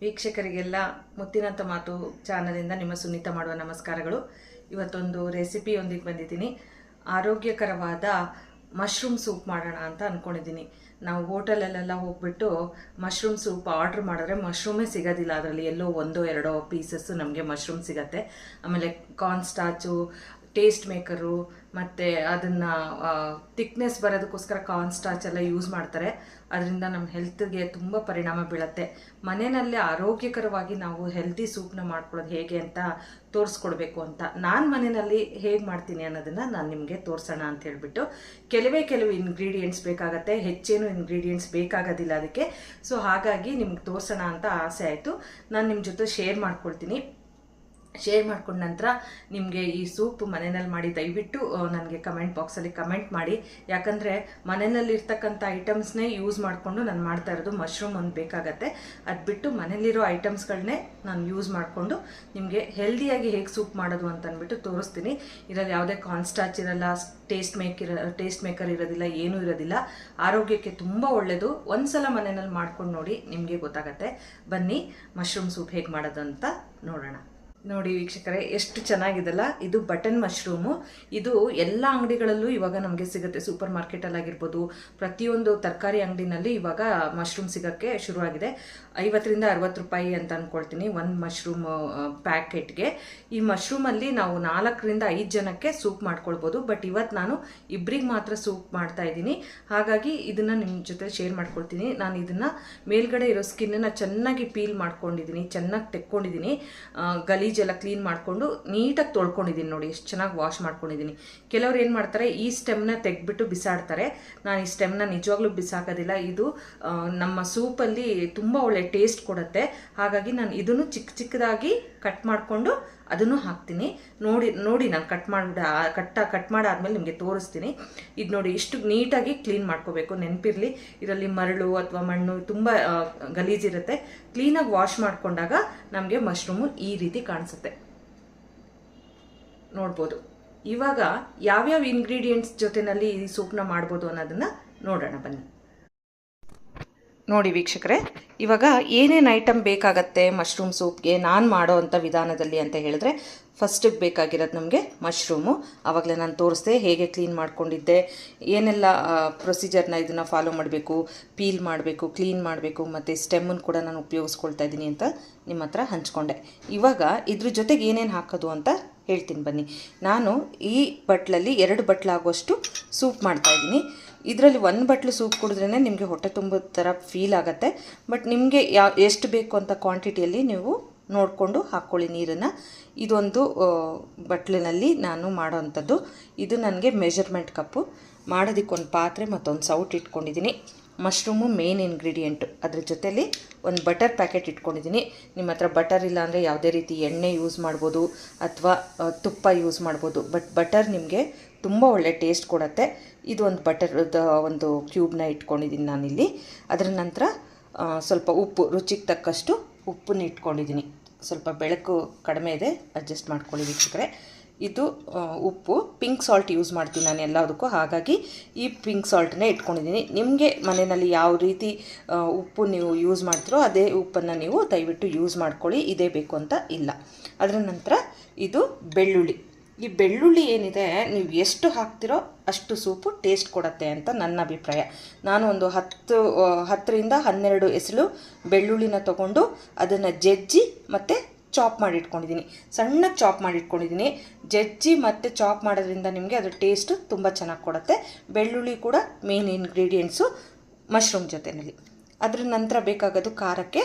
ವೀಕ್ಷಕರಿಗೆಲ್ಲ ಮುತ್ತಿನಂಥ ಮಾತು ಚಾನಲಿಂದ ನಿಮ್ಮ ಸುನೀತ ಮಾಡುವ ನಮಸ್ಕಾರಗಳು. ಇವತ್ತೊಂದು ರೆಸಿಪಿಯೊಂದಿಗೆ ಬಂದಿದ್ದೀನಿ. ಆರೋಗ್ಯಕರವಾದ ಮಶ್ರೂಮ್ ಸೂಪ್ ಮಾಡೋಣ ಅಂತ ಅಂದ್ಕೊಂಡಿದ್ದೀನಿ ನಾವು ಹೋಟೆಲಲ್ಲೆಲ್ಲ ಹೋಗ್ಬಿಟ್ಟು ಮಶ್ರೂಮ್ ಸೂಪ್ ಆರ್ಡ್ರ್ ಮಾಡಿದ್ರೆ ಮಶ್ರೂಮೇ ಸಿಗೋದಿಲ್ಲ. ಅದರಲ್ಲಿ ಎಲ್ಲೋ ಒಂದೋ ಎರಡೋ ಪೀಸಸ್ಸು ನಮಗೆ ಮಶ್ರೂಮ್ ಸಿಗತ್ತೆ. ಆಮೇಲೆ ಕಾರ್ನ್ ಸ್ಟಾಚು ಟೇಸ್ಟ್ ಮೇಕರು ಮತ್ತು ಅದನ್ನು ತಿಕ್ನೆಸ್ ಬರೋದಕ್ಕೋಸ್ಕರ ಕಾರ್ನ್ ಸ್ಟಾಚ್ ಎಲ್ಲ ಯೂಸ್ ಮಾಡ್ತಾರೆ. ಅದರಿಂದ ನಮ್ಮ ಹೆಲ್ತ್ಗೆ ತುಂಬ ಪರಿಣಾಮ ಬೀಳುತ್ತೆ. ಮನೆಯಲ್ಲೇ ಆರೋಗ್ಯಕರವಾಗಿ ನಾವು ಹೆಲ್ದಿ ಸೂಪ್ನ ಮಾಡ್ಕೊಳ್ಳೋದು ಹೇಗೆ ಅಂತ ತೋರಿಸ್ಕೊಡ್ಬೇಕು ಅಂತ. ನಾನು ಮನೆಯಲ್ಲಿ ಹೇಗೆ ಮಾಡ್ತೀನಿ ಅನ್ನೋದನ್ನು ನಾನು ನಿಮಗೆ ತೋರಿಸೋಣ ಅಂತ ಹೇಳಿಬಿಟ್ಟು. ಕೆಲವೇ ಕೆಲವು ಇಂಗ್ರೀಡಿಯೆಂಟ್ಸ್ ಬೇಕಾಗತ್ತೆ. ಹೆಚ್ಚೇನು ಇಂಗ್ರೀಡಿಯೆಂಟ್ಸ್ ಬೇಕಾಗೋದಿಲ್ಲ ಅದಕ್ಕೆ. ಸೊ ಹಾಗಾಗಿ ನಿಮ್ಗೆ ತೋರಿಸೋಣ ಅಂತ ಆಸೆ ಆಯಿತು. ನಾನು ನಿಮ್ಮ ಜೊತೆ ಶೇರ್ ಮಾಡ್ಕೊಳ್ತೀನಿ. ಶೇರ್ ಮಾಡ್ಕೊಂಡ ನಂತರ ನಿಮಗೆ ಈ ಸೂಪ್ ಮನೆಯಲ್ಲಿ ಮಾಡಿ ದಯವಿಟ್ಟು ನನಗೆ ಕಮೆಂಟ್ ಬಾಕ್ಸಲ್ಲಿ ಕಮೆಂಟ್ ಮಾಡಿ. ಯಾಕಂದರೆ ಮನೆಯಲ್ಲಿರ್ತಕ್ಕಂಥ ಐಟಮ್ಸ್ನೇ ಯೂಸ್ ಮಾಡಿಕೊಂಡು ನಾನು ಮಾಡ್ತಾ ಇರೋದು ಮಶ್ರೂಮ್ ಒಂದು ಬೇಕಾಗತ್ತೆ. ಅದು ಬಿಟ್ಟು ಮನೆಯಲ್ಲಿರೋ ಐಟಮ್ಸ್ಗಳನ್ನೇ ನಾನು ಯೂಸ್ ಮಾಡಿಕೊಂಡು ನಿಮಗೆ ಹೆಲ್ದಿಯಾಗಿ ಹೇಗೆ ಸೂಪ್ ಮಾಡೋದು ಅಂತಂದ್ಬಿಟ್ಟು ತೋರಿಸ್ತೀನಿ. ಇದರಲ್ಲಿ ಯಾವುದೇ ಕಾನ್ಸ್ಟಾಚ್ ಇರಲ್ಲ ಟೇಸ್ಟ್ ಮೇಕ್ ಟೇಸ್ಟ್ ಮೇಕರ್ ಇರೋದಿಲ್ಲ, ಏನೂ ಇರೋದಿಲ್ಲ. ಆರೋಗ್ಯಕ್ಕೆ ತುಂಬ ಒಳ್ಳೆಯದು ಒಂದ್ಸಲ ಮನೆಯಲ್ಲಿ ಮಾಡ್ಕೊಂಡು ನೋಡಿ ನಿಮಗೆ ಗೊತ್ತಾಗತ್ತೆ. ಬನ್ನಿ ಮಶ್ರೂಮ್ ಸೂಪ್ ಹೇಗೆ ಮಾಡೋದು ಅಂತ ನೋಡೋಣ. ನೋಡಿ ವೀಕ್ಷಕರೇ, ಎಷ್ಟು ಚೆನ್ನಾಗಿದೆಲ್ಲ? ಇದು ಬಟನ್ ಮಶ್ರೂಮು. ಇದು ಎಲ್ಲ ಅಂಗಡಿಗಳಲ್ಲೂ ಇವಾಗ ನಮಗೆ ಸಿಗುತ್ತೆ. ಸೂಪರ್ ಮಾರ್ಕೆಟಲ್ಲಾಗಿರ್ಬೋದು, ಪ್ರತಿಯೊಂದು ತರಕಾರಿ ಅಂಗಡಿನಲ್ಲಿ ಇವಾಗ ಮಶ್ರೂಮ್ ಸಿಗೋಕ್ಕೆ ಶುರುವಾಗಿದೆ. ಐವತ್ತರಿಂದ ಅರವತ್ತು ರೂಪಾಯಿ ಅಂತ ಅಂದ್ಕೊಳ್ತೀನಿ ಒಂದು ಮಶ್ರೂಮ್ ಪ್ಯಾಕೆಟ್ಗೆ. ಈ ಮಶ್ರೂಮಲ್ಲಿ ನಾವು ನಾಲ್ಕರಿಂದ ಐದು ಜನಕ್ಕೆ ಸೂಪ್ ಮಾಡ್ಕೊಳ್ಬೋದು. ಬಟ್ ಇವತ್ತು ನಾನು ಇಬ್ಬರಿಗೆ ಮಾತ್ರ ಸೂಪ್ ಮಾಡ್ತಾ ಇದ್ದೀನಿ. ಹಾಗಾಗಿ ಇದನ್ನು ನಿಮ್ಮ ಜೊತೆ ಶೇರ್ ಮಾಡ್ಕೊಳ್ತೀನಿ. ನಾನು ಇದನ್ನು ಮೇಲ್ಗಡೆ ಇರೋ ಸ್ಕಿನ್ನನ್ನು ಚೆನ್ನಾಗಿ ಪೀಲ್ ಮಾಡ್ಕೊಂಡಿದ್ದೀನಿ. ಚೆನ್ನಾಗಿ ತೆಕ್ಕೊಂಡಿದ್ದೀನಿ. ಗಲೀಜೆಲ್ಲ ಕ್ಲೀನ್ ಮಾಡಿಕೊಂಡು ನೀಟಾಗಿ ತೊಳ್ಕೊಂಡಿದ್ದೀನಿ ನೋಡಿ, ಎಷ್ಟು ಚೆನ್ನಾಗಿ ವಾಶ್ ಮಾಡ್ಕೊಂಡಿದ್ದೀನಿ. ಕೆಲವ್ರು ಏನು ಮಾಡ್ತಾರೆ, ಈ ಸ್ಟೆಮ್ನ ತೆಗೆದ್ಬಿಟ್ಟು ಬಿಸಾಡ್ತಾರೆ. ನಾನು ಈ ಸ್ಟೆಮ್ನ ನಿಜವಾಗ್ಲೂ ಬಿಸಾಕೋದಿಲ್ಲ. ಇದು ನಮ್ಮ ಸೂಪಲ್ಲಿ ತುಂಬ ಒಳ್ಳೆ ಟೇಸ್ಟ್ ಕೊಡುತ್ತೆ. ಹಾಗಾಗಿ ನಾನು ಇದನ್ನು ಚಿಕ್ಕ ಚಿಕ್ಕದಾಗಿ ಕಟ್ ಮಾಡಿಕೊಂಡು ಅದನ್ನು ಹಾಕ್ತೀನಿ. ನೋಡಿ ನೋಡಿ ನಾನು ಕಟ್ ಮಾಡಿಬಿಡ, ಕಟ್ಟ ಕಟ್ ಮಾಡಾದ್ಮೇಲೆ ನಿಮಗೆ ತೋರಿಸ್ತೀನಿ. ಇದು ನೋಡಿ ಇಷ್ಟು ನೀಟಾಗಿ ಕ್ಲೀನ್ ಮಾಡ್ಕೋಬೇಕು. ನೆನಪಿರಲಿ, ಇದರಲ್ಲಿ ಮರಳು ಅಥವಾ ಮಣ್ಣು ತುಂಬ ಗಲೀಜಿರುತ್ತೆ ಕ್ಲೀನಾಗಿ ವಾಶ್ ಮಾಡಿಕೊಂಡಾಗ ನಮಗೆ ಮಶ್ರೂಮು ಈ ರೀತಿ ಕಾಣಿಸುತ್ತೆ. ನೋಡ್ಬೋದು. ಇವಾಗ ಯಾವ್ಯಾವ ಇಂಗ್ರೀಡಿಯೆಂಟ್ಸ್ ಜೊತೆನಲ್ಲಿ ಈ ಸೂಪ್ನ ಮಾಡ್ಬೋದು ಅನ್ನೋದನ್ನು ನೋಡೋಣ ಬನ್ನಿ. ನೋಡಿ ವೀಕ್ಷಕರೇ, ಇವಾಗ ಏನೇನು ಐಟಮ್ ಬೇಕಾಗತ್ತೆ ಮಶ್ರೂಮ್ ಸೂಪ್ಗೆ ನಾನು ಮಾಡೋ ಅಂಥ ವಿಧಾನದಲ್ಲಿ ಅಂತ ಹೇಳಿದ್ರೆ ಫಸ್ಟಿಗೆ ಬೇಕಾಗಿರೋದು ನಮಗೆ ಮಶ್ರೂಮು ಆವಾಗಲೇ ನಾನು ತೋರಿಸ್ದೆ, ಹೇಗೆ ಕ್ಲೀನ್ ಮಾಡ್ಕೊಂಡಿದ್ದೆ, ಏನೆಲ್ಲ ಪ್ರೊಸೀಜರ್ನ ಇದನ್ನು ಫಾಲೋ ಮಾಡಬೇಕು ಪೀಲ್ ಮಾಡಬೇಕು ಕ್ಲೀನ್ ಮಾಡಬೇಕು, ಮತ್ತು ಸ್ಟೆಮ್ಮನ್ನು ಕೂಡ ನಾನು ಉಪಯೋಗಿಸ್ಕೊಳ್ತಾ ಇದ್ದೀನಿ ಅಂತ ನಿಮ್ಮ ಹತ್ರ ಹಂಚ್ಕೊಂಡೆ. ಇವಾಗ ಇದ್ರ ಜೊತೆಗೆ ಏನೇನು ಹಾಕೋದು ಅಂತ ಹೇಳ್ತೀನಿ ಬನ್ನಿ. ನಾನು ಈ ಬಟ್ಲಲ್ಲಿ ಎರಡು ಬಟ್ಲಾಗುವಷ್ಟು ಸೂಪ್ ಮಾಡ್ತಾ ಇದ್ದೀನಿ. ಇದರಲ್ಲಿ ಒಂದು ಬಟ್ಲು ಸೂಪ್ ಕುಡಿದ್ರೇ ನಿಮಗೆ ಹೊಟ್ಟೆ ತುಂಬ ಥರ ಫೀಲ್ ಆಗುತ್ತೆ. ಬಟ್ ನಿಮಗೆ ಯಾ, ಎಷ್ಟು ಬೇಕು ಅಂತ ಕ್ವಾಂಟಿಟಿಯಲ್ಲಿ ನೀವು ನೋಡಿಕೊಂಡು ಹಾಕ್ಕೊಳ್ಳಿ ನೀರನ್ನು. ಇದೊಂದು ಬಟ್ಲಿನಲ್ಲಿ ನಾನು ಮಾಡೋವಂಥದ್ದು ಇದು ನನಗೆ ಮೆಜರ್ಮೆಂಟ್ ಕಪ್ಪು. ಮಾಡೋದಕ್ಕೊಂದು ಪಾತ್ರೆ ಮತ್ತೊಂದು ಸೌಟ್ ಇಟ್ಕೊಂಡಿದ್ದೀನಿ. ಮಶ್ರೂಮು ಮೇನ್ ಇಂಗ್ರೀಡಿಯೆಂಟು ಅದ್ರ ಜೊತೆಯಲ್ಲಿ ಒಂದು ಬಟರ್ ಪ್ಯಾಕೆಟ್ ಇಟ್ಕೊಂಡಿದ್ದೀನಿ. ನಿಮ್ಮ ಹತ್ರ ಬಟರ್ ಇಲ್ಲ ಅಂದರೆ ಯಾವುದೇ ರೀತಿ ಎಣ್ಣೆ ಯೂಸ್ ಮಾಡ್ಬೋದು ಅಥವಾ ತುಪ್ಪ ಯೂಸ್ ಮಾಡ್ಬೋದು. ಬಟ್ ಬಟರ್ ನಿಮಗೆ ತುಂಬ ಒಳ್ಳೆ ಟೇಸ್ಟ್ ಕೊಡುತ್ತೆ. ಇದು ಒಂದು ಬಟರ್ದ ಒಂದು ಕ್ಯೂಬ್ನ ಇಟ್ಕೊಂಡಿದ್ದೀನಿ ನಾನಿಲ್ಲಿ. ಅದರ ನಂತರ ಸ್ವಲ್ಪ ಉಪ್ಪು, ರುಚಿಗೆ ತಕ್ಕಷ್ಟು ಉಪ್ಪನ್ನು ಇಟ್ಕೊಂಡಿದ್ದೀನಿ ಸ್ವಲ್ಪ ಬೆಳಕು ಕಡಿಮೆ ಇದೆ, ಅಡ್ಜಸ್ಟ್ ಮಾಡ್ಕೊಳ್ಳಿ ವೀಕ್ಷಕರೆ. ಇದು ಉಪ್ಪು. ಪಿಂಕ್ ಸಾಲ್ಟ್ ಯೂಸ್ ಮಾಡ್ತೀನಿ ನಾನು ಎಲ್ಲದಕ್ಕೂ. ಹಾಗಾಗಿ ಈ ಪಿಂಕ್ ಸಾಲ್ಟನ್ನೇ ಇಟ್ಕೊಂಡಿದ್ದೀನಿ ನಿಮಗೆ ಮನೆಯಲ್ಲಿ ಯಾವ ರೀತಿ ಉಪ್ಪು ನೀವು ಯೂಸ್ ಮಾಡ್ತೀರೋ ಅದೇ ಉಪ್ಪನ್ನು ನೀವು ದಯವಿಟ್ಟು ಯೂಸ್ ಮಾಡ್ಕೊಳ್ಳಿ. ಇದೇ ಬೇಕು ಅಂತ ಇಲ್ಲ. ಅದರ ನಂತರ ಇದು ಬೆಳ್ಳುಳ್ಳಿ. ಈ ಬೆಳ್ಳುಳ್ಳಿ ಏನಿದೆ, ನೀವು ಎಷ್ಟು ಹಾಕ್ತಿರೋ ಅಷ್ಟು ಸೂಪು ಟೇಸ್ಟ್ ಕೊಡುತ್ತೆ ಅಂತ ನನ್ನ ಅಭಿಪ್ರಾಯ. ನಾನು ಒಂದು ಹತ್ತು ಹತ್ತರಿಂದ ಹನ್ನೆರಡು ಎಸಳು ಬೆಳ್ಳುಳ್ಳಿನ ತಗೊಂಡು ಅದನ್ನು ಜಜ್ಜಿ ಮತ್ತು ಚಾಪ್ ಮಾಡಿಟ್ಕೊಂಡಿದ್ದೀನಿ. ಸಣ್ಣ ಚಾಪ್ ಮಾಡಿಟ್ಕೊಂಡಿದ್ದೀನಿ. ಜಜ್ಜಿ ಮತ್ತು ಚಾಪ್ ಮಾಡೋದ್ರಿಂದ ನಿಮಗೆ ಅದು ಟೇಸ್ಟು ತುಂಬ ಚೆನ್ನಾಗಿ ಕೊಡುತ್ತೆ. ಬೆಳ್ಳುಳ್ಳಿ ಕೂಡ ಮೇನ್ ಇಂಗ್ರೀಡಿಯೆಂಟ್ಸು ಮಶ್ರೂಮ್ ಜೊತೆಯಲ್ಲಿ ಅದ್ರ ನಂತರ ಬೇಕಾಗೋದು ಖಾರಕ್ಕೆ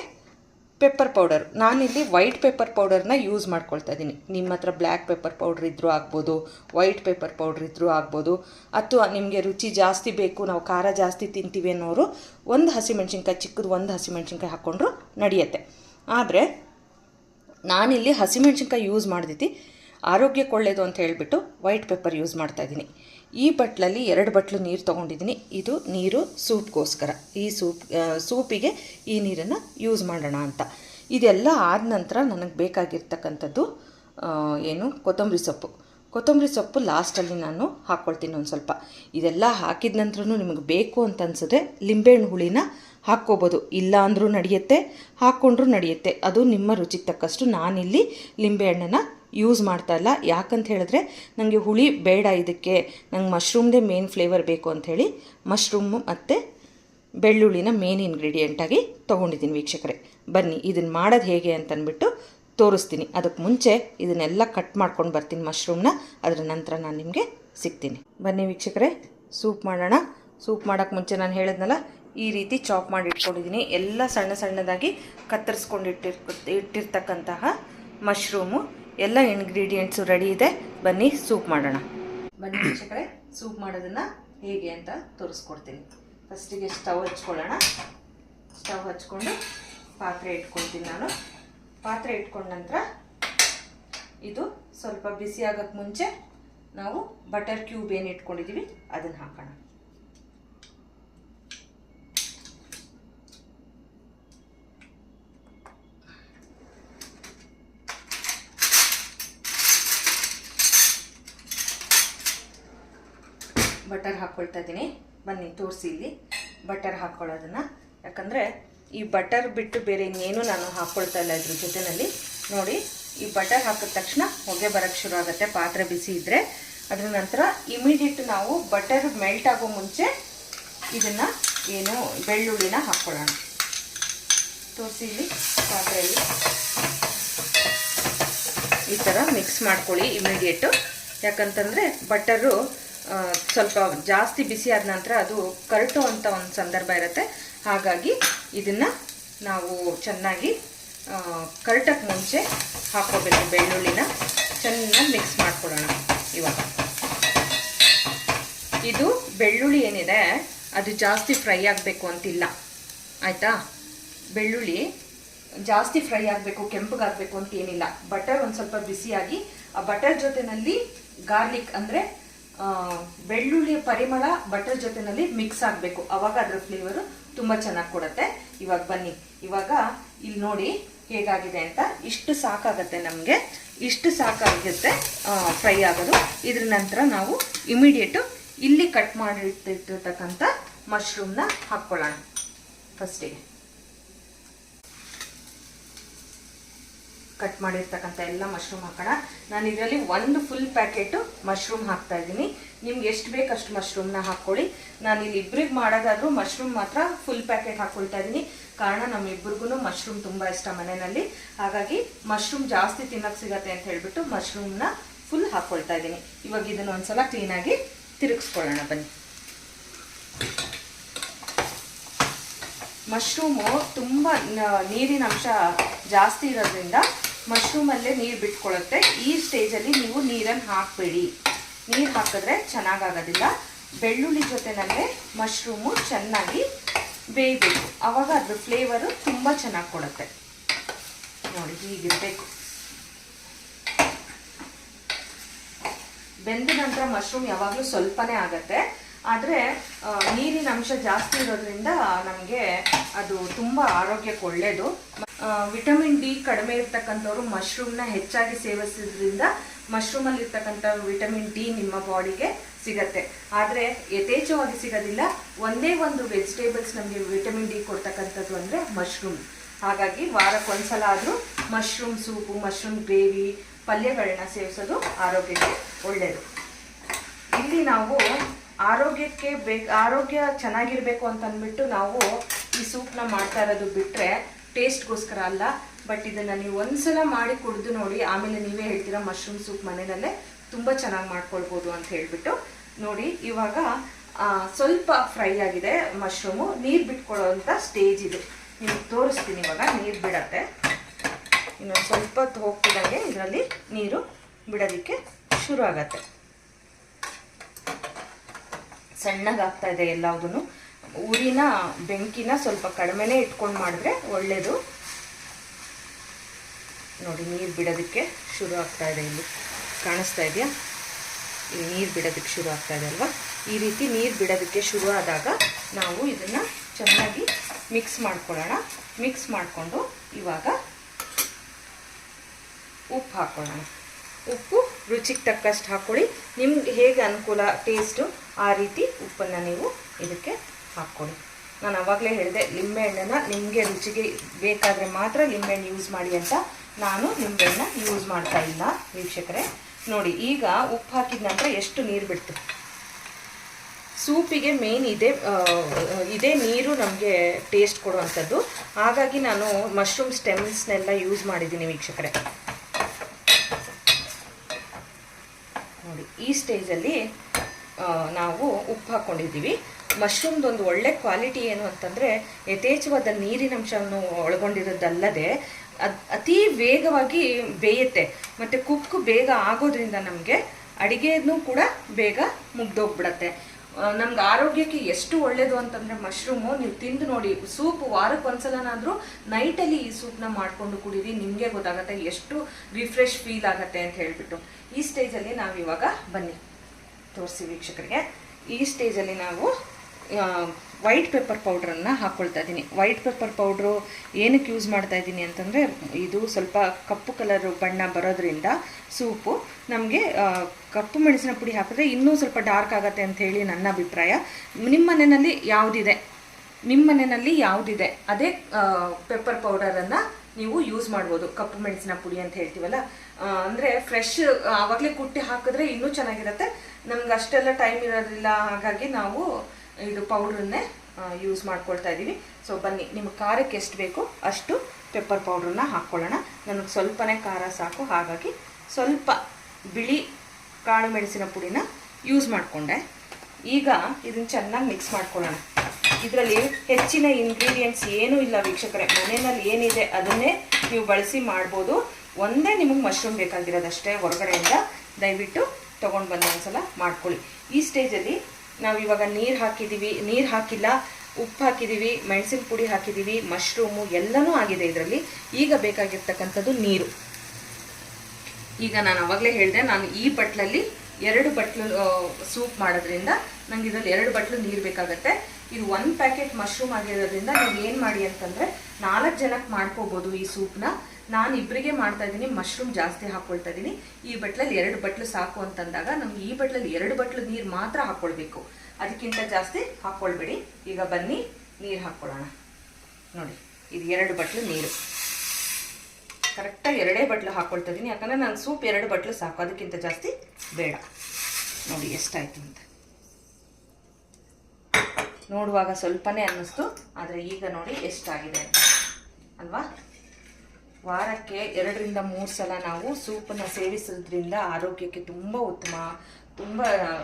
ಪೆಪ್ಪರ್ ಪೌಡರ್. ನಾನಿಲ್ಲಿ ವೈಟ್ ಪೆಪ್ಪರ್ ಪೌಡರ್ನ ಯೂಸ್ ಮಾಡ್ಕೊಳ್ತಾ ಇದ್ದೀನಿ. ನಿಮ್ಮ ಹತ್ರ ಬ್ಲ್ಯಾಕ್ ಪೆಪ್ಪರ್ ಪೌಡ್ರ್ ಇದ್ದರೂ ಆಗ್ಬೋದು, ವೈಟ್ ಪೆಪ್ಪರ್ ಪೌಡ್ರ್ ಇದ್ದರೂ ಆಗ್ಬೋದು, ಅಥವಾ ನಿಮಗೆ ರುಚಿ ಜಾಸ್ತಿ ಬೇಕು, ನಾವು ಖಾರ ಜಾಸ್ತಿ ತಿಂತೀವಿ ಅನ್ನೋರು ಒಂದು ಹಸಿಮೆಣ್ಸಿನ್ಕಾಯಿ, ಚಿಕ್ಕದು ಒಂದು ಹಸಿಮೆಣ್ಸಿನ್ಕಾಯಿ ಹಾಕ್ಕೊಂಡ್ರು ನಡೆಯುತ್ತೆ. ಆದರೆ, ನಾನಿಲ್ಲಿ ಹಸಿಮೆಣ್ಸಿನ್ಕಾಯಿ ಯೂಸ್ ಮಾಡ್ದಿತಿ ಆರೋಗ್ಯಕ್ಕೆ ಒಳ್ಳೆಯದು ಅಂತ ಹೇಳಿಬಿಟ್ಟು ವೈಟ್ ಪೆಪ್ಪರ್ ಯೂಸ್ ಮಾಡ್ತಾ ಇದ್ದೀನಿ. ಈ ಬಟ್ಲಲ್ಲಿ ಎರಡು ಬಟ್ಲು ನೀರು ತೊಗೊಂಡಿದ್ದೀನಿ. ಇದು ನೀರು ಸೂಪ್ಗೋಸ್ಕರ. ಈ ಸೂಪ್ ಸೂಪಿಗೆ ಈ ನೀರನ್ನು ಯೂಸ್ ಮಾಡೋಣ ಅಂತ. ಇದೆಲ್ಲ ಆದ ನಂತರ ನನಗೆ ಬೇಕಾಗಿರ್ತಕ್ಕಂಥದ್ದು ಏನು? ಕೊತ್ತಂಬರಿ ಸೊಪ್ಪು. ಕೊತ್ತಂಬರಿ ಸೊಪ್ಪು ಲಾಸ್ಟಲ್ಲಿ ನಾನು ಹಾಕ್ಕೊಳ್ತೀನಿ ಒಂದು ಸ್ವಲ್ಪ. ಇದೆಲ್ಲ ಹಾಕಿದ ನಂತರನೂ ನಿಮಗೆ ಬೇಕು ಅಂತ ಅನ್ಸಿದ್ರೆ ಲಿಂಬೆಹಣ್ಣು ಹುಳಿನ ಹಾಕ್ಕೋಬೋದು. ಇಲ್ಲ ಅಂದರೂ ನಡೆಯುತ್ತೆ ಹಾಕ್ಕೊಂಡ್ರೂ ನಡೆಯುತ್ತೆ. ಅದು ನಿಮ್ಮ ರುಚಿಗೆ ತಕ್ಕಷ್ಟು ನಾನಿಲ್ಲಿ ಲಿಂಬೆಹಣ್ಣನ್ನು ಯೂಸ್ ಮಾಡ್ತಾ ಇಲ್ಲ. ಯಾಕಂತ ಹೇಳಿದ್ರೆ ನನಗೆ ಹುಳಿ ಬೇಡ ಇದಕ್ಕೆ. ನಂಗೆ ಮಶ್ರೂಮ್ದೇ ಮೇನ್ ಫ್ಲೇವರ್ ಬೇಕು ಅಂಥೇಳಿ ಮಶ್ರೂಮ್ ಮತ್ತು ಬೆಳ್ಳುಳ್ಳಿನ ಮೇನ್ ಇಂಗ್ರೀಡಿಯೆಂಟಾಗಿ ತೊಗೊಂಡಿದ್ದೀನಿ ವೀಕ್ಷಕರೇ. ಬನ್ನಿ ಇದನ್ನು ಮಾಡೋದು ಹೇಗೆ ಅಂತ ಅಂದ್ಬಿಟ್ಟು ತೋರಿಸ್ತೀನಿ. ಅದಕ್ಕೆ ಮುಂಚೆ ಇದನ್ನೆಲ್ಲ ಕಟ್ ಮಾಡ್ಕೊಂಡು ಬರ್ತೀನಿ ಮಶ್ರೂಮ್ನ ಅದರ ನಂತರ ನಾನು ನಿಮಗೆ ಸಿಗ್ತೀನಿ. ಬನ್ನಿ ವೀಕ್ಷಕರೇ ಸೂಪ್ ಮಾಡೋಣ. ಸೂಪ್ ಮಾಡೋಕ್ಕೆ ಮುಂಚೆ ನಾನು ಹೇಳಿದ್ನಲ್ಲ, ಈ ರೀತಿ ಚಾಪ್ ಮಾಡಿ ಇಟ್ಕೊಂಡಿದ್ದೀನಿ. ಎಲ್ಲ ಸಣ್ಣ ಸಣ್ಣದಾಗಿ ಕತ್ತರಿಸ್ಕೊಂಡು ಇಟ್ಟಿರ್ ಇಟ್ಟಿರ್ತಕ್ಕಂತಹ ಮಶ್ರೂಮು ಎಲ್ಲ ಇಂಗ್ರೀಡಿಯೆಂಟ್ಸು ರೆಡಿ ಇದೆ. ಬನ್ನಿ ಸೂಪ್ ಮಾಡೋಣ. ಬನ್ನಿ ವೀಕ್ಷಕರೇ ಸೂಪ್ ಮಾಡೋದನ್ನು ಹೇಗೆ ಅಂತ ತೋರಿಸ್ಕೊಡ್ತೀನಿ. ಫಸ್ಟಿಗೆ ಸ್ಟವ್ ಹಚ್ಕೊಳ್ಳೋಣ. ಸ್ಟವ್ ಹಚ್ಕೊಂಡು ಪಾತ್ರೆ ಇಟ್ಕೊಳ್ತೀನಿ ನಾನು. ಪಾತ್ರೆ ಇಟ್ಕೊಂಡ ನಂತರ ಇದು ಸ್ವಲ್ಪ ಬಿಸಿ ಆಗೋಕ್ಕೆ ಮುಂಚೆ ನಾವು ಬಟರ್ ಕ್ಯೂಬ್ ಏನು ಇಟ್ಕೊಂಡಿದ್ದೀವಿ ಅದನ್ನು ಹಾಕೋಣ. ಬಟರ್ ಹಾಕ್ಕೊಳ್ತಾ ಇದ್ದೀನಿ. ಬನ್ನಿ, ತೋರಿಸಿ ಇಲ್ಲಿ. ಬಟರ್ ಹಾಕ್ಕೊಳ್ಳೋದನ್ನು ಯಾಕಂದರೆ ಈ ಬಟರ್ ಬಿಟ್ಟು ಬೇರೆ ಇನ್ನೇನು ನಾನು ಹಾಕ್ಕೊಳ್ತಾ ಇಲ್ಲ ಇದ್ರ ಜೊತೆಯಲ್ಲಿ ನೋಡಿ, ಈ ಬಟರ್ ಹಾಕಿದ ತಕ್ಷಣ ಹೊಗೆ ಬರೋಕ್ಕೆ ಶುರು ಆಗುತ್ತೆ, ಪಾತ್ರೆ ಬಿಸಿ ಇದ್ದರೆ ಅದರ ನಂತರ ಇಮಿಡಿಯೇಟ್ ನಾವು ಬಟರ್ ಮೆಲ್ಟ್ ಆಗೋ ಮುಂಚೆ ಇದನ್ನು ಏನು, ಬೆಳ್ಳುಳ್ಳಿನ ಹಾಕ್ಕೊಳ್ಳೋಣ ತೋರಿಸಿ ಇಲ್ಲಿ ಪಾತ್ರೆಯಲ್ಲಿ. ಈ ಥರ ಮಿಕ್ಸ್ ಮಾಡ್ಕೊಳ್ಳಿ ಇಮಿಡಿಯೇಟು ಯಾಕಂತಂದರೆ ಬಟರು ಸ್ವಲ್ಪ ಜಾಸ್ತಿ ಬಿಸಿ ಆದ ನಂತರ ಅದು ಕರಟು ಒಂದು ಸಂದರ್ಭ ಇರುತ್ತೆ. ಹಾಗಾಗಿ ಇದನ್ನು ನಾವು ಚೆನ್ನಾಗಿ ಕರಟಕ್ಕೆ ಮುಂಚೆ ಹಾಕೋಬೇಕು ಬೆಳ್ಳುಳ್ಳಿನ. ಚೆನ್ನಾಗಿ ಮಿಕ್ಸ್ ಮಾಡ್ಕೊಳ್ಳೋಣ ಇವಾಗ. ಇದು ಬೆಳ್ಳುಳ್ಳಿ ಏನಿದೆ, ಅದು ಜಾಸ್ತಿ ಫ್ರೈ ಆಗಬೇಕು ಅಂತಿಲ್ಲ. ಆಯಿತಾ? ಬೆಳ್ಳುಳ್ಳಿ ಜಾಸ್ತಿ ಫ್ರೈ ಆಗಬೇಕು, ಕೆಂಪಗಾಗಬೇಕು ಅಂತ ಏನಿಲ್ಲ. ಬಟರ್ ಒಂದು ಸ್ವಲ್ಪ ಬಿಸಿಯಾಗಿ, ಆ ಬಟರ್ ಜೊತೆನಲ್ಲಿ ಗಾರ್ಲಿಕ್ ಅಂದರೆ ಬೆಳ್ಳುಳ್ಳಿಯ ಪರಿಮಳ ಬಟರ್ ಜೊತೆನಲ್ಲಿ ಮಿಕ್ಸ್ ಆಗಬೇಕು. ಅವಾಗ ಅದರ ಫ್ಲೇವರು ತುಂಬ ಚೆನ್ನಾಗಿ ಕೊಡುತ್ತೆ. ಇವಾಗ ಬನ್ನಿ. ಇವಾಗ ಇಲ್ಲಿ ನೋಡಿ ಹೇಗಾಗಿದೆ ಅಂತ. ಇಷ್ಟು ಸಾಕಾಗತ್ತೆ ನಮಗೆ. ಇಷ್ಟು ಸಾಕಾಗುತ್ತೆ ಫ್ರೈ ಆಗೋದು. ಇದ್ರ ನಂತರ ನಾವು ಇಮಿಡಿಯೇಟು ಇಲ್ಲಿ ಕಟ್ ಮಾಡಿಟ್ಟಿರ್ತಕ್ಕಂಥ ಮಶ್ರೂಮ್ನ ಹಾಕ್ಕೊಳ್ಳೋಣ. ಫಸ್ಟಿಗೆ ಕಟ್ ಮಾಡಿರ್ತಕ್ಕಂಥ ಎಲ್ಲ ಮಶ್ರೂಮ್ ಹಾಕೋಣ. ನಾನು ಇದರಲ್ಲಿ ಒಂದು ಫುಲ್ ಪ್ಯಾಕೆಟು ಮಶ್ರೂಮ್ ಹಾಕ್ತಾ ಇದ್ದೀನಿ. ನಿಮ್ಗೆ ಎಷ್ಟು ಬೇಕು ಅಷ್ಟು ಮಶ್ರೂಮ್ನ ಹಾಕ್ಕೊಳ್ಳಿ ನಾನು ಇಲ್ಲಿ ಇಬ್ಬರಿಗೆ ಮಾಡೋದಾದ್ರೂ ಮಶ್ರೂಮ್ ಮಾತ್ರ ಫುಲ್ ಪ್ಯಾಕೆಟ್ ಹಾಕ್ಕೊಳ್ತಾ ಇದ್ದೀನಿ. ಕಾರಣ ನಮ್ಮಿಬ್ರಿಗೂ ಮಶ್ರೂಮ್ ತುಂಬ ಇಷ್ಟ ಮನೆಯಲ್ಲಿ. ಹಾಗಾಗಿ ಮಶ್ರೂಮ್ ಜಾಸ್ತಿ ತಿನ್ನೋಕೆ ಸಿಗತ್ತೆ ಅಂತ ಹೇಳ್ಬಿಟ್ಟು ಮಶ್ರೂಮ್ನ ಫುಲ್ ಹಾಕ್ಕೊಳ್ತಾ ಇದ್ದೀನಿ. ಇವಾಗ ಇದನ್ನು ಒಂದ್ಸಲ ಕ್ಲೀನಾಗಿ ತಿರುಗಿಸ್ಕೊಳ್ಳೋಣ ಬನ್ನಿ. ಮಶ್ರೂಮು ತುಂಬ ನೀರಿನ ಅಂಶ ಜಾಸ್ತಿ ಇರೋದ್ರಿಂದ ಮಶ್ರೂಮಲ್ಲೇ ನೀರು ಬಿಟ್ಕೊಳ್ಳುತ್ತೆ ಈ ಸ್ಟೇಜಲ್ಲಿ ನೀವು ನೀರನ್ನು ಹಾಕಬೇಡಿ. ನೀರು ಹಾಕಿದ್ರೆ ಚೆನ್ನಾಗಾಗೋದಿಲ್ಲ. ಬೆಳ್ಳುಳ್ಳಿ ಜೊತೆನಲ್ಲೇ ಮಶ್ರೂಮು ಚೆನ್ನಾಗಿ ಬೇಯಬೇಕು. ಆವಾಗ ಅದ್ರ ಫ್ಲೇವರು ತುಂಬ ಚೆನ್ನಾಗಿ ಕೊಡುತ್ತೆ. ನೋಡಿ ಹೀಗಿರಬೇಕು. ಬೆಂದ ನಂತರ ಮಶ್ರೂಮ್ ಯಾವಾಗಲೂ ಸ್ವಲ್ಪನೇ ಆಗುತ್ತೆ. ಆದರೆ ನೀರಿನ ಅಂಶ ಜಾಸ್ತಿ ಇರೋದ್ರಿಂದ ನಮಗೆ ಅದು ತುಂಬ ಆರೋಗ್ಯಕ್ಕೆ ಒಳ್ಳೆಯದು ವಿಟಮಿನ್ ಡಿ ಕಡಿಮೆ ಇರ್ತಕ್ಕಂಥವ್ರು ಮಶ್ರೂಮ್ನ ಹೆಚ್ಚಾಗಿ ಸೇವಿಸೋದ್ರಿಂದ ಮಶ್ರೂಮಲ್ಲಿ ಇರ್ತಕ್ಕಂಥ ವಿಟಮಿನ್ ಡಿ ನಿಮ್ಮ ಬಾಡಿಗೆ ಸಿಗತ್ತೆ. ಆದರೆ, ಯಥೇಚ್ಛವಾಗಿ ಸಿಗೋದಿಲ್ಲ. ಒಂದೇ ಒಂದು ವೆಜಿಟೇಬಲ್ಸ್ ನಮಗೆ ವಿಟಮಿನ್ ಡಿ ಕೊಡ್ತಕ್ಕಂಥದ್ದು ಅಂದರೆ ಮಶ್ರೂಮ್. ಹಾಗಾಗಿ ವಾರಕ್ಕೊಂದ್ಸಲ ಆದರೂ ಮಶ್ರೂಮ್ ಸೂಪು, ಮಶ್ರೂಮ್ ಗ್ರೇವಿ ಪಲ್ಯಗಳನ್ನ ಸೇವಿಸೋದು ಆರೋಗ್ಯಕ್ಕೆ ಒಳ್ಳೆಯದು ಇಲ್ಲಿ ನಾವು ಆರೋಗ್ಯಕ್ಕೆ ಬೇಕು, ಆರೋಗ್ಯ ಚೆನ್ನಾಗಿರಬೇಕು ಅಂತಂದ್ಬಿಟ್ಟು ನಾವು ಈ ಸೂಪ್ನ ಮಾಡ್ತಾ ಇರೋದು ಬಿಟ್ಟರೆ ಟೇಸ್ಟ್ಗೋಸ್ಕರ ಅಲ್ಲ. ಬಟ್ ಇದನ್ನು ನೀವು ಒಂದ್ಸಲ ಮಾಡಿ ಕುಡಿದು ನೋಡಿ, ಆಮೇಲೆ ನೀವೇ ಹೇಳ್ತೀರಾ ಮಶ್ರೂಮ್ ಸೂಪ್ ಮನೆಯಲ್ಲೇ ತುಂಬ ಚೆನ್ನಾಗಿ ಮಾಡ್ಕೊಳ್ಬೋದು ಅಂತ ಹೇಳಿಬಿಟ್ಟು ನೋಡಿ, ಇವಾಗ ಸ್ವಲ್ಪ ಫ್ರೈ ಆಗಿದೆ ಮಶ್ರೂಮು. ನೀರು ಬಿಟ್ಕೊಳ್ಳೋ ಅಂಥ ಸ್ಟೇಜ್ ಇದು. ನಿಮಗೆ ತೋರಿಸ್ತೀನಿ ಇವಾಗ, ನೀರು ಬಿಡತ್ತೆ. ಇನ್ನೊಂದು ಸ್ವಲ್ಪ ಹೋಗ್ತಿದ್ದಂಗೆ ಇದರಲ್ಲಿ ನೀರು ಬಿಡೋದಕ್ಕೆ ಶುರು ಆಗತ್ತೆ. ಸಣ್ಣಗಾಗ್ತಾ ಇದೆ ಎಲ್ಲದೂ ಉರಿನ ಬೆಂಕಿನ ಸ್ವಲ್ಪ ಕಡಿಮೆನೇ ಇಟ್ಕೊಂಡು ಮಾಡಿದ್ರೆ ಒಳ್ಳೆಯದು ನೋಡಿ, ನೀರು ಬಿಡೋದಕ್ಕೆ ಶುರು ಆಗ್ತಾ ಇದೆ ಇಲ್ಲಿ. ಕಾಣಿಸ್ತಾ ಇದೆಯಾ? ಇಲ್ಲಿ ನೀರು ಬಿಡೋದಕ್ಕೆ ಶುರು ಆಗ್ತಾ ಇದೆ ಅಲ್ವಾ? ಈ ರೀತಿ ನೀರು ಬಿಡೋದಕ್ಕೆ ಶುರು ಆದಾಗ ನಾವು ಇದನ್ನು ಚೆನ್ನಾಗಿ ಮಿಕ್ಸ್ ಮಾಡ್ಕೊಳ್ಳೋಣ. ಮಿಕ್ಸ್ ಮಾಡಿಕೊಂಡು ಇವಾಗ ಉಪ್ಪು ಹಾಕ್ಕೊಳ್ಳೋಣ ಉಪ್ಪು ರುಚಿಗೆ ತಕ್ಕಷ್ಟು ಹಾಕ್ಕೊಳ್ಳಿ ನಿಮ್ಗೆ ಹೇಗೆ ಅನುಕೂಲ ಟೇಸ್ಟು ಆ ರೀತಿ ಉಪ್ಪನ್ನು ನೀವು ಇದಕ್ಕೆ ಹಾಕ್ಕೊಳ್ಳಿ ನಾನು ಆವಾಗಲೇ ಹೇಳಿದೆ ಲಿಂಬೆಹಣ್ಣನ್ನು ನಿಮಗೆ ರುಚಿಗೆ ಬೇಕಾದರೆ ಮಾತ್ರ ಲಿಂಬೆಹಣ್ಣು ಯೂಸ್ ಮಾಡಿ ಅಂತ ನಾನು ಲಿಂಬೆಹಣ್ಣ ಯೂಸ್ ಮಾಡ್ತಾ ಇಲ್ಲ ವೀಕ್ಷಕರೇ. ನೋಡಿ, ಈಗ ಉಪ್ಪು ಹಾಕಿದ ನಂತರ ಎಷ್ಟು ನೀರು ಬಿಡ್ತು? ಸೂಪಿಗೆ ಮೇನ್ ಇದೆ ಇದೇ ನೀರು ನಮಗೆ ಟೇಸ್ಟ್ ಕೊಡುವಂಥದ್ದು. ಹಾಗಾಗಿ ನಾನು ಮಶ್ರೂಮ್ ಸ್ಟೆಮ್ಸ್ನೆಲ್ಲ ಯೂಸ್ ಮಾಡಿದ್ದೀನಿ ವೀಕ್ಷಕರೇ ನೋಡಿ ಈ ಸ್ಟೇಜಲ್ಲಿ ನಾವು ಉಪ್ಪು ಹಾಕ್ಕೊಂಡಿದ್ದೀವಿ ಮಶ್ರೂಮ್ದೊಂದು ಒಳ್ಳೆ ಕ್ವಾಲಿಟಿ ಏನು ಅಂತಂದರೆ, ಯಥೇಚ್ಛವಾದ ನೀರಿನಂಶವನ್ನು ಒಳಗೊಂಡಿರೋದಲ್ಲದೆ, ಅದ್ ಅತಿ ವೇಗವಾಗಿ ಬೇಯುತ್ತೆ. ಮತ್ತು ಕುಕ್ಕು ಬೇಗ ಆಗೋದ್ರಿಂದ ನಮಗೆ ಅಡಿಗೆನೂ ಕೂಡ ಬೇಗ ಮುಗ್ದೋಗ್ಬಿಡತ್ತೆ. ನಮ್ಗೆ ಆರೋಗ್ಯಕ್ಕೆ ಎಷ್ಟು ಒಳ್ಳೇದು ಅಂತಂದ್ರೆ ಮಶ್ರೂಮು, ನೀವು ತಿಂದು ನೋಡಿ, ಸೂಪ್ ವಾರಕ್ಕೆ ಒಂದ್ಸಲನಾದರೂ ನೈಟಲ್ಲಿ ಈ ಸೂಪ್ನ ಮಾಡಿಕೊಂಡು ಕುಡೀರಿ, ನಿಮಗೆ ಗೊತ್ತಾಗುತ್ತೆ ಎಷ್ಟು ರಿಫ್ರೆಶ್ ಫೀಲ್ ಆಗುತ್ತೆ ಅಂತ ಹೇಳಿಬಿಟ್ಟು. ಈ ಸ್ಟೇಜಲ್ಲಿ ನಾವು ಇವಾಗ ಬನ್ನಿ. ತೋರಿಸಿ ವೀಕ್ಷಕರಿಗೆ. ಈ ಸ್ಟೇಜಲ್ಲಿ ನಾವು ವೈಟ್ ಪೇಪರ್ ಪೌಡ್ರನ್ನು ಹಾಕ್ಕೊಳ್ತಾ ಇದ್ದೀನಿ ವೈಟ್ ಪೇಪರ್ ಪೌಡ್ರು ಏನಕ್ಕೆ ಯೂಸ್ ಮಾಡ್ತಾ ಇದ್ದೀನಿ ಅಂತಂದರೆ, ಇದು ಸ್ವಲ್ಪ ಕಪ್ಪು ಕಲರ್ ಬಣ್ಣ ಬರೋದ್ರಿಂದ ಸೂಪು. ನಮಗೆ ಕಪ್ಪು ಮೆಣಸಿನ ಪುಡಿ ಹಾಕಿದ್ರೆ ಇನ್ನೂ ಸ್ವಲ್ಪ ಡಾರ್ಕ್ ಆಗುತ್ತೆ ಅಂತ ಹೇಳಿ ನನ್ನ ಅಭಿಪ್ರಾಯ. ನಿಮ್ಮ ಮನೆಯಲ್ಲಿ ಯಾವುದಿದೆ? ನಿಮ್ಮ ಮನೆಯಲ್ಲಿ ಯಾವುದಿದೆ? ಅದೇ ಪೆಪ್ಪರ್ ಪೌಡರನ್ನು ನೀವು ಯೂಸ್ ಮಾಡ್ಬೋದು, ಕಪ್ಪು ಮೆಣಸಿನ ಪುಡಿ ಅಂತ ಹೇಳ್ತೀವಲ್ಲ. ಅಂದರೆ ಅಂದ್ರೆ ಫ್ರೆಶ್ ಆವಾಗಲೇ ಕುಟ್ಟಿ ಹಾಕಿದ್ರೆ ಇನ್ನೂ ಚೆನ್ನಾಗಿರುತ್ತೆ. ನಮ್ಗೆ ಅಷ್ಟೆಲ್ಲ ಟೈಮ್ ಇರೋದಿಲ್ಲ, ಹಾಗಾಗಿ ನಾವು ಇದು ಪೌಡ್ರನ್ನೇ ಯೂಸ್ ಮಾಡ್ಕೊಳ್ತಾ ಇದ್ದೀವಿ. ಸೊ ಬನ್ನಿ ನಿಮ್ಗೆ ಖಾರಕ್ಕೆ ಎಷ್ಟು ಬೇಕೋ ಅಷ್ಟು ಪೆಪ್ಪರ್ ಪೌಡ್ರನ್ನ ಹಾಕ್ಕೊಳ್ಳೋಣ. ನನಗೆ ಸ್ವಲ್ಪನೇ ಖಾರ ಸಾಕು, ಹಾಗಾಗಿ ಸ್ವಲ್ಪ ಬಿಳಿ ಕಾಳು ಮೆಣಸಿನ ಪುಡಿನ ಯೂಸ್ ಮಾಡಿಕೊಂಡೆ. ಈಗ ಇದನ್ನು ಚೆನ್ನಾಗಿ ಮಿಕ್ಸ್ ಮಾಡ್ಕೊಳ್ಳೋಣ. ಇದರಲ್ಲಿ ಹೆಚ್ಚಿನ ಇಂಗ್ರೀಡಿಯೆಂಟ್ಸ್ ಏನೂ ಇಲ್ಲ ವೀಕ್ಷಕರೇ. ಮನೆಯಲ್ಲಿ ಏನಿದೆ ಅದನ್ನೇ ನೀವು ಬಳಸಿ ಮಾಡ್ಬೋದು. ಒಂದೇ ನಿಮಗೆ ಮಶ್ರೂಮ್ ಬೇಕಾಗಿರೋದಷ್ಟೇ ಹೊರಗಡೆಯಿಂದ. ದಯವಿಟ್ಟು ತೊಗೊಂಡು ಬಂದು ಒಂದ್ಸಲ ಮಾಡ್ಕೊಳ್ಳಿ. ಈ ಸ್ಟೇಜಲ್ಲಿ ನಾವು ಇವಾಗ ನೀರು ಹಾಕಿದ್ದೀವಿ ನೀರು ಹಾಕಿಲ್ಲ, ಉಪ್ಪು ಹಾಕಿದ್ದೀವಿ ಮೆಣಸಿನ ಪುಡಿ ಹಾಕಿದ್ದೀವಿ ಮಶ್ರೂಮು ಎಲ್ಲನೂ ಆಗಿದೆ ಇದರಲ್ಲಿ. ಈಗ ಬೇಕಾಗಿರ್ತಕ್ಕಂಥದ್ದು ನೀರು. ಈಗ ನಾನು ಅವಾಗಲೇ ಹೇಳಿದೆ, ನಾನು ಈ ಬಟ್ಲಲ್ಲಿ ಎರಡು ಬಟ್ಲು ಸೂಪ್ ಮಾಡೋದ್ರಿಂದ ನಂಗೆ ಇದರಲ್ಲಿ ಎರಡು ಬಟ್ಲು ನೀರು ಬೇಕಾಗತ್ತೆ. ಇದು ಒಂದು ಪ್ಯಾಕೆಟ್ ಮಶ್ರೂಮ್ ಆಗಿರೋದ್ರಿಂದ ನೀವು ಏನು ಮಾಡಿ ಅಂತಂದರೆ ನಾಲ್ಕು ಜನಕ್ಕೆ ಮಾಡ್ಕೋಬೋದು ಈ ಸೂಪ್ನ. ನಾನು ಇಬ್ಬರಿಗೆ ಮಾಡ್ತಾ ಇದ್ದೀನಿ, ಮಶ್ರೂಮ್ ಜಾಸ್ತಿ ಹಾಕ್ಕೊಳ್ತಾ ಇದ್ದೀನಿ. ಈ ಬಟ್ಲಲ್ಲಿ ಎರಡು ಬಟ್ಲು ಸಾಕು ಅಂತಂದಾಗ ನಮ್ಗೆ ಈ ಬಟ್ಲಲ್ಲಿ ಎರಡು ಬಟ್ಲು ನೀರು ಮಾತ್ರ ಹಾಕ್ಕೊಳ್ಬೇಕು ಅದಕ್ಕಿಂತ ಜಾಸ್ತಿ ಹಾಕ್ಕೊಳ್ಬೇಡಿ ಈಗ ಬನ್ನಿ, ನೀರು ಹಾಕ್ಕೊಳ್ಳೋಣ ನೋಡಿ, ಇದು ಎರಡು ಬಟ್ಲು ನೀರು. ಕರೆಕ್ಟಾಗಿ ಎರಡೇ ಬಟ್ಲು ಹಾಕ್ಕೊಳ್ತಾ ಇದ್ದೀನಿ ಯಾಕಂದರೆ ನಾನು ಸೂಪ್ ಎರಡು ಬಟ್ಲು ಸಾಕು. ಅದಕ್ಕಿಂತ ಜಾಸ್ತಿ ಬೇಡ. ನೋಡಿ, ಎಷ್ಟಾಯಿತು ಅಂತ. ನೋಡುವಾಗ ಸ್ವಲ್ಪನೇ ಅನ್ನಿಸ್ತು. ಆದರೆ ಈಗ ನೋಡಿ ಎಷ್ಟಾಗಿದೆ ಅಂತ. ಅಲ್ವಾ? ವಾರಕ್ಕೆ ಎರಡರಿಂದ ಮೂರು ಸಲ ನಾವು ಸೂಪನ್ನು ಸೇವಿಸೋದ್ರಿಂದ ಆರೋಗ್ಯಕ್ಕೆ ತುಂಬ ಉತ್ತಮ. ತುಂಬ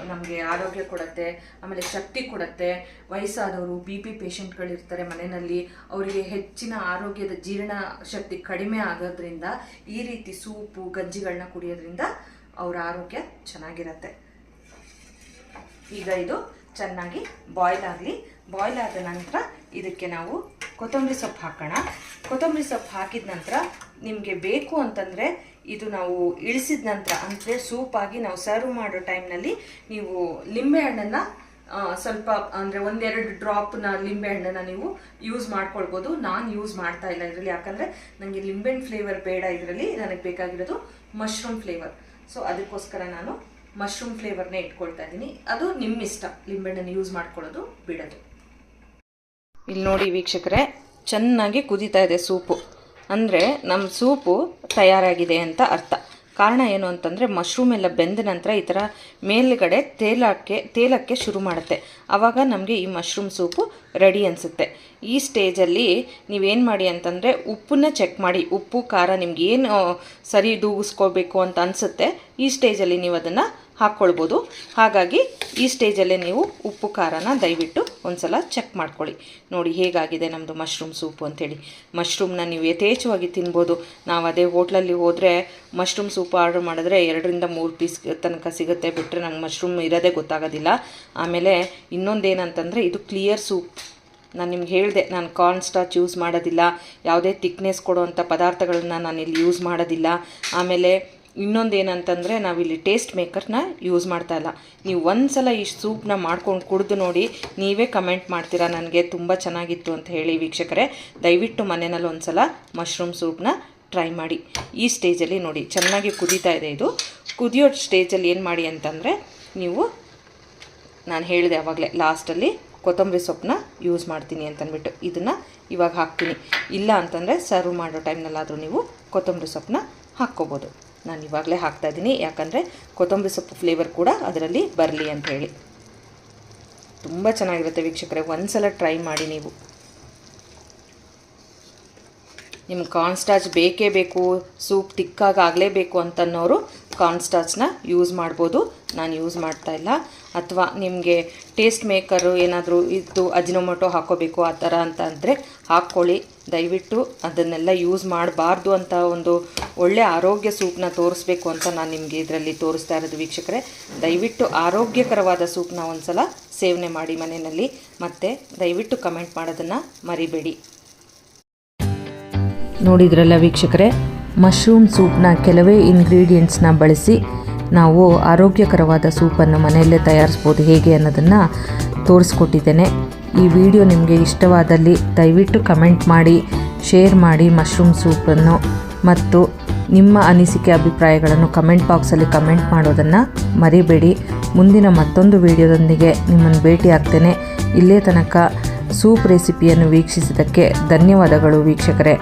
ನಮಗೆ ಆರೋಗ್ಯ ಕೊಡುತ್ತೆ, ಆಮೇಲೆ ಶಕ್ತಿ ಕೊಡುತ್ತೆ. ವಯಸ್ಸಾದವರು ಬಿ ಪಿ ಪೇಷಂಟ್ಗಳಿರ್ತಾರೆ ಮನೆಯಲ್ಲಿ, ಅವರಿಗೆ ಹೆಚ್ಚಿನ ಆರೋಗ್ಯದ ಜೀರ್ಣ ಶಕ್ತಿ ಕಡಿಮೆ ಆಗೋದ್ರಿಂದ, ಈ ರೀತಿ ಸೂಪು ಗಂಜಿಗಳನ್ನ ಕುಡಿಯೋದ್ರಿಂದ ಅವರ ಆರೋಗ್ಯ ಚೆನ್ನಾಗಿರತ್ತೆ. ಈಗ ಇದು ಚೆನ್ನಾಗಿ ಬಾಯ್ಲ್ ಆಗಲಿ. ಬಾಯ್ಲ್ ಆದ ನಂತರ ಇದಕ್ಕೆ ನಾವು ಕೊತ್ತಂಬರಿ ಸೊಪ್ಪು ಹಾಕೋಣ. ಕೊತ್ತಂಬರಿ ಸೊಪ್ಪು ಹಾಕಿದ ನಂತರ ನಿಮಗೆ ಬೇಕು ಅಂತಂದರೆ ಇದು ನಾವು ಇಳಿಸಿದ ನಂತರ ಅಂದರೆ ಸೂಪಾಗಿ ನಾವು ಸರ್ವ್ ಮಾಡೋ ಟೈಮ್ನಲ್ಲಿ ನೀವು ಲಿಂಬೆಹಣ್ಣನ್ನು ಸ್ವಲ್ಪ ಅಂದರೆ ಒಂದೆರಡು ಡ್ರಾಪ್ನ ಲಿಂಬೆಹಣ್ಣನ್ನು ನೀವು ಯೂಸ್ ಮಾಡ್ಕೊಳ್ಬೋದು. ನಾನು ಯೂಸ್ ಮಾಡ್ತಾ ಇಲ್ಲ ಇದರಲ್ಲಿ. ಯಾಕಂದರೆ ನನಗೆ ಲಿಂಬೆಹಣ್ಣು ಫ್ಲೇವರ್ ಬೇಡ ಇದರಲ್ಲಿ. ನನಗೆ ಬೇಕಾಗಿರೋದು ಮಶ್ರೂಮ್ ಫ್ಲೇವರ್ ಸೊ ಅದಕ್ಕೋಸ್ಕರ ನಾನು ಮಶ್ರೂಮ್ ಫ್ಲೇವರ್ನೇ ಇಟ್ಕೊಳ್ತಾ ಇದ್ದೀನಿ. ಅದು ನಿಮ್ಮ ಇಷ್ಟ ಲಿಂಬೆಹಣ್ಣನ್ನು ಯೂಸ್ ಮಾಡ್ಕೊಳ್ಳೋದು, ಬಿಡೋದು. ಇಲ್ಲಿ ನೋಡಿ ವೀಕ್ಷಕರೇ, ಚೆನ್ನಾಗಿ ಕುದೀತಾ ಇದೆ ಸೂಪು. ಅಂದರೆ ನಮ್ಮ ಸೂಪು ತಯಾರಾಗಿದೆ ಅಂತ ಅರ್ಥ. ಕಾರಣ ಏನು ಅಂತಂದರೆ ಮಶ್ರೂಮ್ ಎಲ್ಲ ಬೆಂದ ನಂತರ ಈ ಥರ ಮೇಲುಗಡೆ ತೇಲಕ್ಕೆ ತೇಲಕ್ಕೆ ಶುರು ಮಾಡುತ್ತೆ. ಆವಾಗ ನಮಗೆ ಈ ಮಶ್ರೂಮ್ ಸೂಪು ರೆಡಿ ಅನಿಸುತ್ತೆ. ಈ ಸ್ಟೇಜಲ್ಲಿ ನೀವೇನು ಮಾಡಿ ಅಂತಂದರೆ, ಉಪ್ಪನ್ನ ಚೆಕ್ ಮಾಡಿ. ಉಪ್ಪು, ಖಾರ ನಿಮ್ಗೆ ಏನು ಸರಿ ದೂಗಿಸ್ಕೋಬೇಕು ಅಂತ ಅನಿಸುತ್ತೆ. ಈ ಸ್ಟೇಜಲ್ಲಿ ನೀವು ಅದನ್ನು ಹಾಕ್ಕೊಳ್ಬೋದು. ಹಾಗಾಗಿ ಈ ಸ್ಟೇಜಲ್ಲೇ ನೀವು ಉಪ್ಪು, ಖಾರನ ದಯವಿಟ್ಟು ಒಂದ್ಸಲ ಚೆಕ್ ಮಾಡ್ಕೊಳ್ಳಿ. ನೋಡಿ ಹೇಗಾಗಿದೆ ನಮ್ಮದು ಮಶ್ರೂಮ್ ಸೂಪು ಅಂಥೇಳಿ ಮಶ್ರೂಮ್ನ ನೀವು ಯಥೇಚ್ಛವಾಗಿ ತಿನ್ಬೋದು. ನಾವು ಅದೇ ಹೋಟ್ಲಲ್ಲಿ ಹೋದರೆ ಮಶ್ರೂಮ್ ಸೂಪ್ ಆರ್ಡ್ರ್ ಮಾಡಿದ್ರೆ ಎರಡರಿಂದ ಮೂರು ಪೀಸ್ ತನಕ ಸಿಗುತ್ತೆ ಬಿಟ್ಟರೆ ನಂಗೆ ಮಶ್ರೂಮ್ ಇರೋದೇ ಗೊತ್ತಾಗೋದಿಲ್ಲ. ಆಮೇಲೆ ಇನ್ನೊಂದೇನಂತಂದರೆ ಇದು ಕ್ಲಿಯರ್ ಸೂಪ್ ನಾನು ನಿಮ್ಗೆ ಹೇಳಿದೆ, ನಾನು ಕಾರ್ನ್ ಸ್ಟಾಚ್ ಯೂಸ್ ಮಾಡೋದಿಲ್ಲ. ಯಾವುದೇ ತಿಕ್ನೆಸ್ ಕೊಡುವಂಥ ಪದಾರ್ಥಗಳನ್ನ ನಾನು ಇಲ್ಲಿ ಯೂಸ್ ಮಾಡೋದಿಲ್ಲ. ಆಮೇಲೆ ಇನ್ನೊಂದು ಏನಂತಂದರೆ ನಾವಿಲ್ಲಿ ಟೇಸ್ಟ್ ಮೇಕರ್ನ ಯೂಸ್ ಮಾಡ್ತಾ ಇಲ್ಲ. ನೀವು ಒಂದು ಸಲ ಈ ಸೂಪ್ನ ಮಾಡ್ಕೊಂಡು ಕುಡಿದು ನೋಡಿ, ನೀವೇ ಕಮೆಂಟ್ ಮಾಡ್ತೀರಾ? ನನಗೆ ತುಂಬ ಚೆನ್ನಾಗಿತ್ತು ಅಂತ ಹೇಳಿ ವೀಕ್ಷಕರೇ. ದಯವಿಟ್ಟು ಮನೆಯಲ್ಲಿ ಒಂದು ಸಲ ಮಶ್ರೂಮ್ ಸೂಪ್ನ ಟ್ರೈ ಮಾಡಿ. ಈ ಸ್ಟೇಜಲ್ಲಿ ನೋಡಿ, ಚೆನ್ನಾಗಿ ಕುದೀತಾ ಇದೆ ಇದು. ಕುದಿಯೋ ಸ್ಟೇಜಲ್ಲಿ ಏನು ಮಾಡಿ ಅಂತಂದರೆ, ನೀವು ನಾನು ಹೇಳಿದೆ ಆವಾಗಲೇ ಲಾಸ್ಟಲ್ಲಿ ಕೊತ್ತಂಬರಿ ಸೊಪ್ಪನ್ನ ಯೂಸ್ ಮಾಡ್ತೀನಿ ಅಂತಂದ್ಬಿಟ್ಟು ಇದನ್ನು ಇವಾಗ ಹಾಕ್ತೀನಿ. ಇಲ್ಲ ಅಂತಂದರೆ ಸರ್ವ್ ಮಾಡೋ ಟೈಮ್ನಲ್ಲಾದರೂ ನೀವು ಕೊತ್ತಂಬರಿ ಸೊಪ್ಪನ್ನ ಹಾಕ್ಕೋಬೋದು. ನಾನು ಇವಾಗಲೇ ಹಾಕ್ತಾಯಿದ್ದೀನಿ ಯಾಕಂದರೆ ಕೊತ್ತಂಬರಿ ಸೊಪ್ಪು ಫ್ಲೇವರ್ ಕೂಡ ಅದರಲ್ಲಿ ಬರಲಿ ಅಂತ ಹೇಳಿ. ತುಂಬ ಚೆನ್ನಾಗಿರುತ್ತೆ ವೀಕ್ಷಕರೇ. ಒಂದ್ಸಲ ಟ್ರೈ ಮಾಡಿ ನೀವು. ನಿಮ್ಗೆ ಕಾರ್ನ್ಸ್ಟಾಚ್ ಬೇಕೇ ಬೇಕು ಸೂಪ್ ತಿಕ್ಕಾಗಲೇಬೇಕು ಅಂತ ಅಂತನ್ನೋರು ಕಾರ್ನ್ಸ್ಟಾಚ್ನ ಯೂಸ್ ಮಾಡ್ಬೋದು. ನಾನು ಯೂಸ್ ಮಾಡ್ತಾ ಇಲ್ಲ. ಅಥವಾ ನಿಮಗೆ ಟೇಸ್ಟ್ ಮೇಕರು ಏನಾದರೂ ಇದ್ದು ಅಜಿನೊಮೊಟೊ ಹಾಕೋಬೇಕು ಆ ಥರ ಅಂತ ಅಂದರೆ ಹಾಕ್ಕೊಳ್ಳಿ. ದಯವಿಟ್ಟು ಅದನ್ನೆಲ್ಲ ಯೂಸ್ ಮಾಡಬಾರ್ದು ಅಂತ ಒಂದು ಒಳ್ಳೆ ಆರೋಗ್ಯ ಸೂಪ್ನ ತೋರಿಸ್ಬೇಕು ಅಂತ ನಾನು ನಿಮಗೆ ಇದರಲ್ಲಿ ತೋರಿಸ್ತಾ ಇರೋದು ವೀಕ್ಷಕರೇ. ದಯವಿಟ್ಟು ಆರೋಗ್ಯಕರವಾದ ಸೂಪ್ನ ಒಂದು ಸಲ ಸೇವನೆ ಮಾಡಿ ಮನೆಯಲ್ಲಿ. ಮತ್ತು ದಯವಿಟ್ಟು ಕಮೆಂಟ್ ಮಾಡೋದನ್ನು ಮರಿಬೇಡಿ. ನೋಡಿದ್ರಲ್ಲ ವೀಕ್ಷಕರೇ ಮಶ್ರೂಮ್ ಸೂಪ್ನ ಕೆಲವೇ ಇಂಗ್ರೀಡಿಯೆಂಟ್ಸ್ನ ಬಳಸಿ ನಾವು ಆರೋಗ್ಯಕರವಾದ ಸೂಪನ್ನು ಮನೆಯಲ್ಲೇ ತಯಾರಿಸ್ಬೋದು ಹೇಗೆ ಅನ್ನೋದನ್ನು ತೋರಿಸ್ಕೊಟ್ಟಿದ್ದೇನೆ. ಈ ವಿಡಿಯೋ ನಿಮಗೆ ಇಷ್ಟವಾದಲ್ಲಿ ದಯವಿಟ್ಟು ಕಮೆಂಟ್ ಮಾಡಿ, ಶೇರ್ ಮಾಡಿ ಮಶ್ರೂಮ್ ಸೂಪನ್ನು ಮತ್ತು ನಿಮ್ಮ ಅನಿಸಿಕೆ ಅಭಿಪ್ರಾಯಗಳನ್ನು ಕಮೆಂಟ್ ಬಾಕ್ಸಲ್ಲಿ ಕಮೆಂಟ್ ಮಾಡೋದನ್ನು ಮರಿಬೇಡಿ. ಮುಂದಿನ ಮತ್ತೊಂದು ವಿಡಿಯೋದೊಂದಿಗೆ ನಿಮ್ಮನ್ನು ಭೇಟಿ ಆಗ್ತೇನೆ ಇಲ್ಲೇ ತನಕ ಸೂಪ್ ರೆಸಿಪಿಯನ್ನು ವೀಕ್ಷಿಸಿದ್ದಕ್ಕೆ ಧನ್ಯವಾದಗಳು ವೀಕ್ಷಕರೇ.